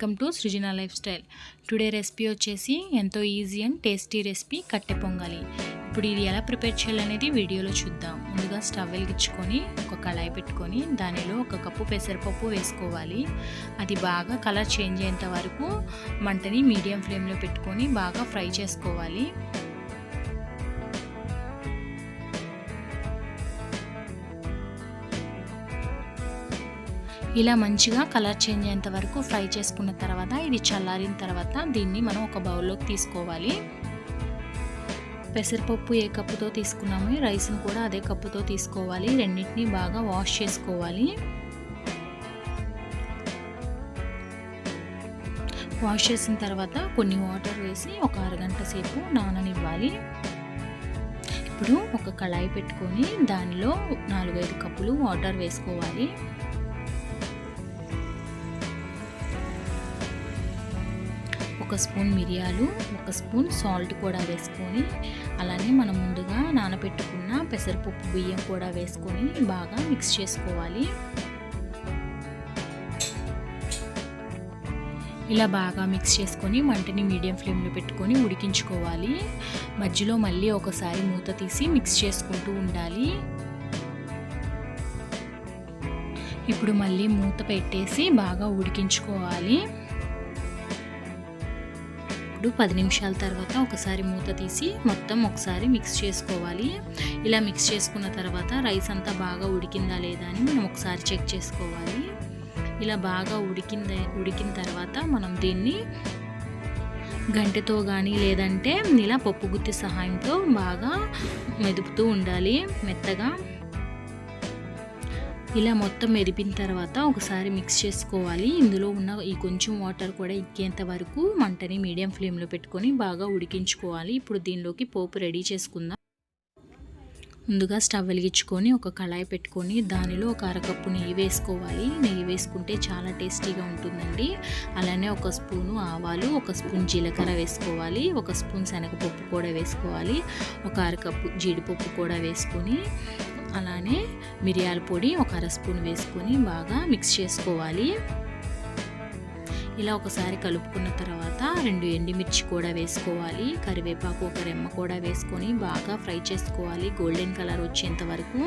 Welcome to Srujana lifestyle. Today recipe వచ్చేసి ఎంతో easy and tasty recipe కట్టె పొంగలి. ఇప్పుడు ఇది ఎలా ప్రిపేర్ చేయాలనేది వీడియోలో చూద్దాం. ముందుగా స్టవ్ వెలిగించుకొని ఒక కళాయి పెట్టుకొని దానిలో ఒక కప్పు పెసరపప్పు వేసుకోవాలి. అది బాగా కలర్ చేంజ్ అయ్యేంత వరకు మంటని మీడియం ఫ్లేమ్లో పెట్టుకొని బాగా ఫ్రై చేసుకోవాలి. ఇలా మంచిగా కలర్ చేంజ్ అయ్యేంత వరకు ఫ్రై చేసుకున్న తర్వాత ఇది చల్లారిన తర్వాత దీన్ని మనం ఒక బౌల్లోకి తీసుకోవాలి. పెసరపప్పు ఏ కప్పుతో తీసుకున్నామో రైస్ను కూడా అదే కప్పుతో తీసుకోవాలి. రెండింటిని బాగా వాష్ చేసుకోవాలి. వాష్ చేసిన తర్వాత కొన్ని వాటర్ వేసి ఒక అరగంట సేపు నాననివ్వాలి. ఇప్పుడు ఒక కళాయి పెట్టుకొని దానిలో నాలుగైదు కప్పులు వాటర్ వేసుకోవాలి. ఒక స్పూన్ మిరియాలు ఒక స్పూన్ సాల్ట్ కూడా వేసుకొని అలానే మనం ముందుగా నానబెట్టుకున్న పెసరపప్పు బియ్యం కూడా వేసుకొని బాగా మిక్స్ చేసుకోవాలి. ఇలా బాగా మిక్స్ చేసుకొని మంటని మీడియం ఫ్లేమ్లో పెట్టుకొని ఉడికించుకోవాలి. మధ్యలో మళ్ళీ ఒకసారి మూత తీసి మిక్స్ చేసుకుంటూ ఉండాలి. ఇప్పుడు మళ్ళీ మూత పెట్టేసి బాగా ఉడికించుకోవాలి. ఇప్పుడు పది నిమిషాల తర్వాత ఒకసారి మూత తీసి మొత్తం ఒకసారి మిక్స్ చేసుకోవాలి. ఇలా మిక్స్ చేసుకున్న తర్వాత రైస్ అంతా బాగా ఉడికిందా లేదా అని మనం ఒకసారి చెక్ చేసుకోవాలి. ఇలా బాగా ఉడికింద ఉడికిన తర్వాత మనం దీన్ని గంటెతో కానీ లేదంటే ఇలా పప్పు గుత్తి సహాయంతో బాగా మెదుపుతూ ఉండాలి. మెత్తగా ఇలా మొత్తం మెరిపిన తర్వాత ఒకసారి మిక్స్ చేసుకోవాలి. ఇందులో ఉన్న ఈ కొంచెం వాటర్ కూడా ఎక్కేంత వరకు మంటని మీడియం ఫ్లేమ్లో పెట్టుకొని బాగా ఉడికించుకోవాలి. ఇప్పుడు దీనిలోకి పోపు రెడీ చేసుకుందాం. ముందుగా స్టవ్ వెలిగించుకొని ఒక కళాయి పెట్టుకొని దానిలో ఒక అరకప్పు నెయ్యి వేసుకోవాలి. నెయ్యి వేసుకుంటే చాలా టేస్టీగా ఉంటుందండి. అలానే ఒక స్పూను ఆవాలు ఒక స్పూన్ జీలకర్ర వేసుకోవాలి. ఒక స్పూన్ శనగపప్పు కూడా వేసుకోవాలి. ఒక అరకప్పు జీడిపప్పు కూడా వేసుకొని అలానే మిరియాల పొడి ఒక అర స్పూన్ వేసుకొని బాగా మిక్స్ చేసుకోవాలి. ఇలా ఒకసారి కలుపుకున్న తర్వాత రెండు ఎండుమిర్చి కూడా వేసుకోవాలి. కరివేపాకు ఒక రెమ్మ కూడా వేసుకొని బాగా ఫ్రై చేసుకోవాలి. గోల్డెన్ కలర్ వచ్చేంత వరకు.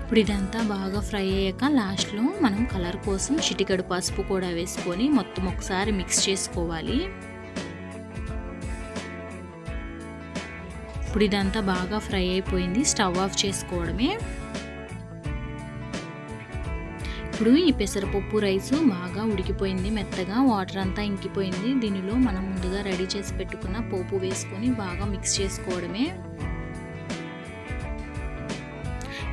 ఇప్పుడు ఇదంతా బాగా ఫ్రై అయ్యాక లాస్ట్లో మనం కలర్ కోసం చిటికడు పసుపు కూడా వేసుకొని మొత్తం ఒకసారి మిక్స్ చేసుకోవాలి. ఇప్పుడు ఇదంతా బాగా ఫ్రై అయిపోయింది. స్టవ్ ఆఫ్ చేసుకోవడమే. ఇప్పుడు ఈ పెసరపప్పు రైస్ బాగా ఉడికిపోయింది. మెత్తగా వాటర్ అంతా ఇంకిపోయింది. దీనిలో మనం ముందుగా రెడీ చేసి పెట్టుకున్న పోపు వేసుకొని బాగా మిక్స్ చేసుకోవడమే.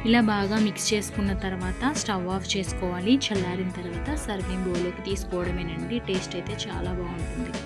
ఇలా బాగా మిక్స్ చేసుకున్న తర్వాత స్టవ్ ఆఫ్ చేసుకోవాలి. చల్లారిన తర్వాత సర్వింగ్ బౌల్లోకి తీసుకోవడమేనండి. టేస్ట్ అయితే చాలా బాగుంటుంది.